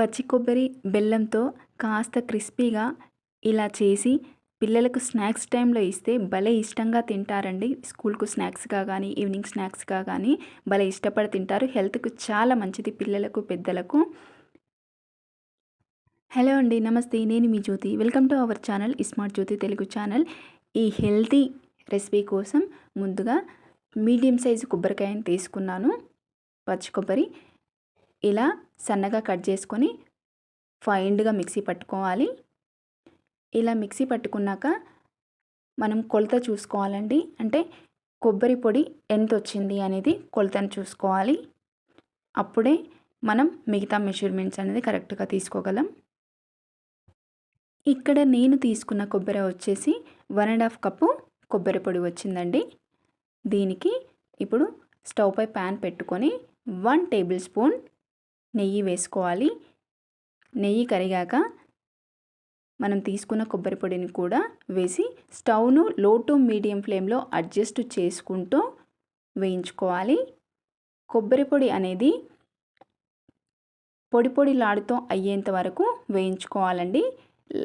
పచ్చి కొబ్బరి బెల్లంతో కాస్త క్రిస్పీగా ఇలా చేసి పిల్లలకు స్నాక్స్ టైంలో ఇస్తే భలే ఇష్టంగా తింటారండి. స్కూల్కు స్నాక్స్గా కానీ ఈవినింగ్ స్నాక్స్గా కానీ భలే ఇష్టపడి తింటారు. హెల్త్కు చాలా మంచిది పిల్లలకు పెద్దలకు. హలో అండి నమస్తే. నేను మీ Jyothi. Welcome to our channel smart Jyothi Telugu channel. ఈ హెల్తీ రెసిపీ కోసం ముందుగా మీడియం సైజు కొబ్బరికాయని తీసుకున్నాను. పచ్చి కొబ్బరి. ఇలా సన్నగా కట్ చేసుకొని ఫైండ్గా మిక్సీ పట్టుకోవాలి. ఇలా మిక్సీ పట్టుకున్నాక మనం కొలత చూసుకోవాలండి. అంటే కొబ్బరి పొడి ఎంత వచ్చింది అనేది కొలతను చూసుకోవాలి. అప్పుడే మనం మిగతా మెజర్మెంట్స్ అనేది కరెక్ట్గా తీసుకోగలం. ఇక్కడ నేను తీసుకున్న కొబ్బరి వచ్చేసి వన్ అండ్ హాఫ్ కప్పు కొబ్బరి పొడి వచ్చిందండి. దీనికి ఇప్పుడు స్టవ్ పై ప్యాన్ పెట్టుకొని వన్ టేబుల్ స్పూన్ నెయ్యి వేసుకోవాలి. నెయ్యి కరిగాక మనం తీసుకున్న కొబ్బరి పొడిని కూడా వేసి స్టవ్ను లో టు మీడియం ఫ్లేమ్లో అడ్జస్ట్ చేసుకుంటూ వేయించుకోవాలి. కొబ్బరి పొడి అనేది పొడి పొడి లాడుతో అయ్యేంత వరకు వేయించుకోవాలండి.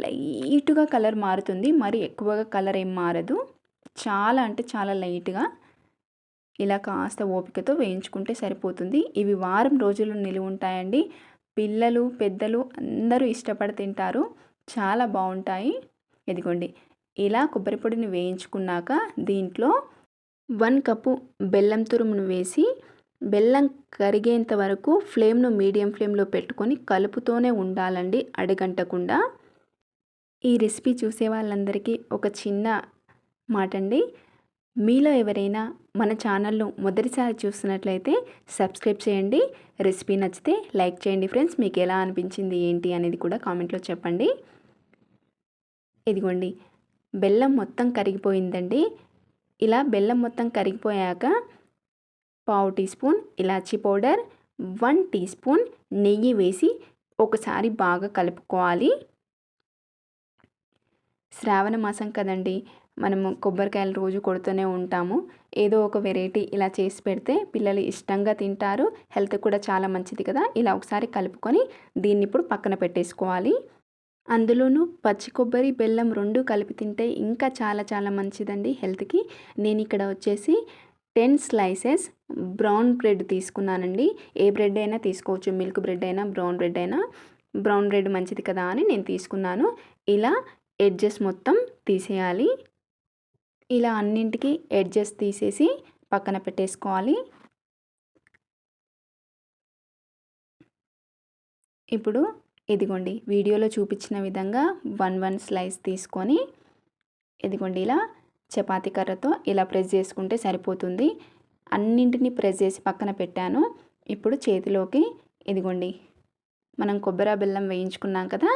లైట్గా కలర్ మారుతుంది. మరి ఎక్కువగా కలర్ ఏం మారదు. చాలా అంటే చాలా లైట్గా ఇలా కాస్త ఓపికతో వేయించుకుంటే సరిపోతుంది. ఇవి వారం రోజులు నిలువ ఉంటాయండి. పిల్లలు పెద్దలు అందరూ ఇష్టపడి తింటారు. చాలా బాగుంటాయి. ఎదిగోండి ఇలా కొబ్బరి పొడిని వేయించుకున్నాక దీంట్లో వన్ కప్పు బెల్లం తురుమును వేసి బెల్లం కరిగేంత వరకు ఫ్లేమ్ను మీడియం ఫ్లేమ్లో పెట్టుకొని కలుపుతూనే ఉండాలండి అడగంటకుండా. ఈ రెసిపీ చూసే వాళ్ళందరికీ ఒక చిన్న మాట అండి మీలో ఎవరైనా మన ఛానల్ను మొదటిసారి చూస్తున్నట్లయితే సబ్స్క్రైబ్ చేయండి. రెసిపీ నచ్చితే లైక్ చేయండి ఫ్రెండ్స్. మీకు ఎలా అనిపించింది ఏంటి అనేది కూడా కామెంట్లో చెప్పండి. ఇదిగోండి. బెల్లం మొత్తం కరిగిపోయిందండి. ఇలా బెల్లం మొత్తం కరిగిపోయాక పావు టీ స్పూన్ ఇలాచీ పౌడర్ వన్ టీ స్పూన్ నెయ్యి వేసి ఒకసారి బాగా కలుపుకోవాలి. శ్రావణ మాసం కదండి. మనము కొబ్బరికాయలు రోజు కొడుతూనే ఉంటాము. ఏదో ఒక వెరైటీ ఇలా చేసి పెడితే పిల్లలు ఇష్టంగా తింటారు. హెల్త్ కూడా చాలా మంచిది కదా. ఇలా ఒకసారి కలుపుకొని దీన్ని ఇప్పుడు పక్కన పెట్టేసుకోవాలి. అందులోనూ పచ్చి కొబ్బరి బెల్లం రెండు కలిపి తింటే ఇంకా చాలా చాలా మంచిదండి హెల్త్కి. నేను ఇక్కడ వచ్చేసి టెన్ స్లైసెస్ బ్రౌన్ బ్రెడ్ తీసుకున్నానండి. ఏ బ్రెడ్ అయినా తీసుకోవచ్చు. మిల్క్ బ్రెడ్ అయినా బ్రౌన్ బ్రెడ్ అయినా. బ్రౌన్ బ్రెడ్ మంచిది కదా అని నేను తీసుకున్నాను. ఇలా ఎడ్జెస్ మొత్తం తీసేయాలి. ఇలా అన్నింటికి ఎడ్జెస్ తీసేసి పక్కన పెట్టేసుకోవాలి. ఇప్పుడు ఇదిగోండి వీడియోలో చూపించిన విధంగా వన్ వన్ స్లైస్ తీసుకొని ఇదిగోండి ఇలా చపాతీ కర్రతో ఇలా ప్రెస్ చేసుకుంటే సరిపోతుంది. అన్నింటినీ ప్రెస్ చేసి పక్కన పెట్టాను. ఇప్పుడు చేతిలోకి ఇదిగోండి మనం కొబ్బరి బెల్లం వేయించుకున్నాం కదా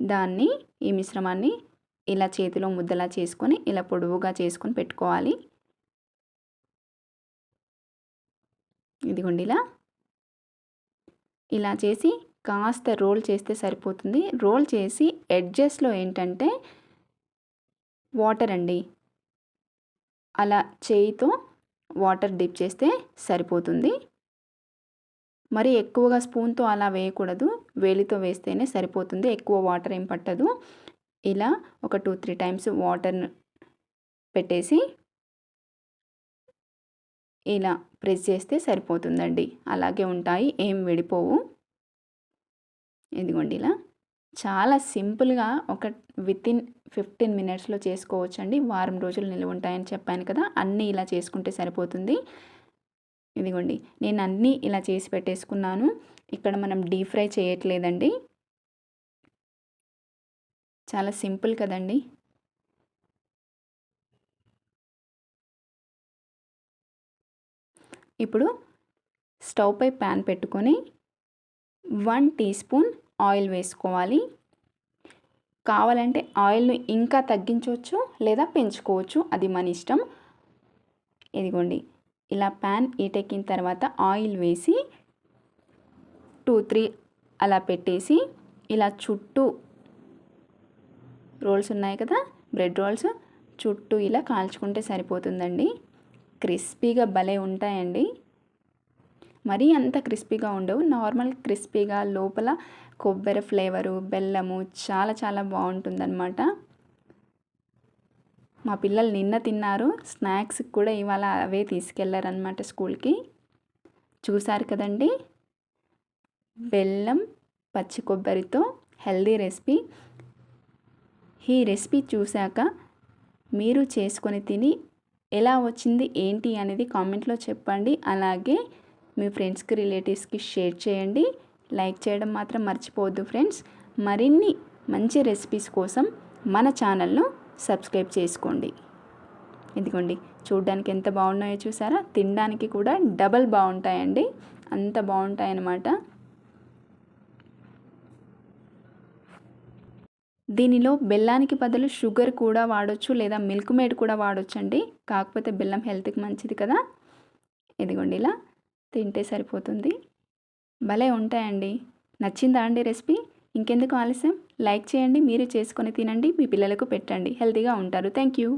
దాన్ని ఈ మిశ్రమాన్ని ఇలా చేతిలో ముద్దలా చేసుకొని ఇలా పొడవుగా చేసుకొని పెట్టుకోవాలి. ఇదిగోండి ఇలా. ఇలా చేసి కాస్త రోల్ చేస్తే సరిపోతుంది. రోల్ చేసి ఎడ్జెస్లో ఏంటంటే వాటర్ అండి. అలా చేయితో వాటర్ డిప్ చేస్తే సరిపోతుంది. మరి ఎక్కువగా స్పూన్తో అలా వేయకూడదు. వేలితో వేస్తేనే సరిపోతుంది. ఎక్కువ వాటర్ ఏం పట్టదు. ఇలా ఒక టూ త్రీ టైమ్స్ వాటర్ను పెట్టేసి ఇలా ప్రెస్ చేస్తే సరిపోతుందండి. అలాగే ఉంటాయి ఏం విడిపోవు. ఇదిగోండి ఇలా. చాలా సింపుల్గా ఒక వితిన్ ఫిఫ్టీన్ మినిట్స్లో చేసుకోవచ్చండి. వారం రోజులు నిల్వ ఉంటాయని చెప్పాను కదా అన్నీ ఇలా చేసుకుంటే సరిపోతుంది. ఇదిగోండి నేను అన్నీ ఇలా చేసి పెట్టేసుకున్నాను. ఇక్కడ మనం డీప్ ఫ్రై చేయట్లేదండి. చాలా సింపుల్ కదండి. ఇప్పుడు స్టవ్ పై ప్యాన్ పెట్టుకొని వన్ టీ స్పూన్ ఆయిల్ వేసుకోవాలి. కావాలంటే ఆయిల్ను ఇంకా తగ్గించవచ్చు లేదా పెంచుకోవచ్చు. అది మన ఇష్టం. ఇదిగోండి. ఇలా ప్యాన్ ఈటెక్కిన తర్వాత ఆయిల్ వేసి టూ త్రీ అలా పెట్టేసి ఇలా చుట్టూ రోల్స్ ఉన్నాయి కదా బ్రెడ్ రోల్స్ చుట్టూ ఇలా కాల్చుకుంటే సరిపోతుందండి. క్రిస్పీగా భలే ఉంటాయండి. మరీ అంత క్రిస్పీగా ఉండవు. నార్మల్ క్రిస్పీగా లోపల కొబ్బరి ఫ్లేవరు బెల్లము చాలా చాలా బాగుంటుందన్నమాట. మా పిల్లలు నిన్న తిన్నారు. స్నాక్స్ కూడా ఇవాళ అవే తీసుకెళ్ళారనమాట స్కూల్కి. చూసారు కదండి? బెల్లం పచ్చి కొబ్బరితో హెల్దీ రెసిపీ. ఈ రెసిపీ చూశాక మీరు చేసుకొని తిని ఎలా వచ్చింది ఏంటి అనేది కామెంట్లో చెప్పండి. అలాగే మీ ఫ్రెండ్స్కి రిలేటివ్స్కి షేర్ చేయండి. లైక్ చేయడం మాత్రం మర్చిపోవద్దు ఫ్రెండ్స్. మరిన్ని మంచి రెసిపీస్ కోసం మన ఛానల్ను సబ్స్క్రైబ్ చేసుకోండి. ఇదిగోండి చూడ్డానికి ఎంత బాగున్నాయో చూసారా? తినడానికి కూడా డబల్ బాగుంటాయండి. అంత బాగుంటాయన్నమాట. దీనిలో బెల్లానికి బదులు షుగర్ కూడా వాడొచ్చు లేదా మిల్క్ మేడ్ కూడా వాడొచ్చండి. కాకపోతే బెల్లం హెల్త్కి మంచిది కదా. ఇదిగోండి ఇలా తింటే సరిపోతుంది. భలే ఉంటాయండి. నచ్చిందా అండి రెసిపీ? ఇంకెందుకు ఆలస్యం? లైక్ చేయండి మీరు చేసుకొని తినండి మీ పిల్లలకు పెట్టండి. హెల్తీగా ఉంటారు. Thank you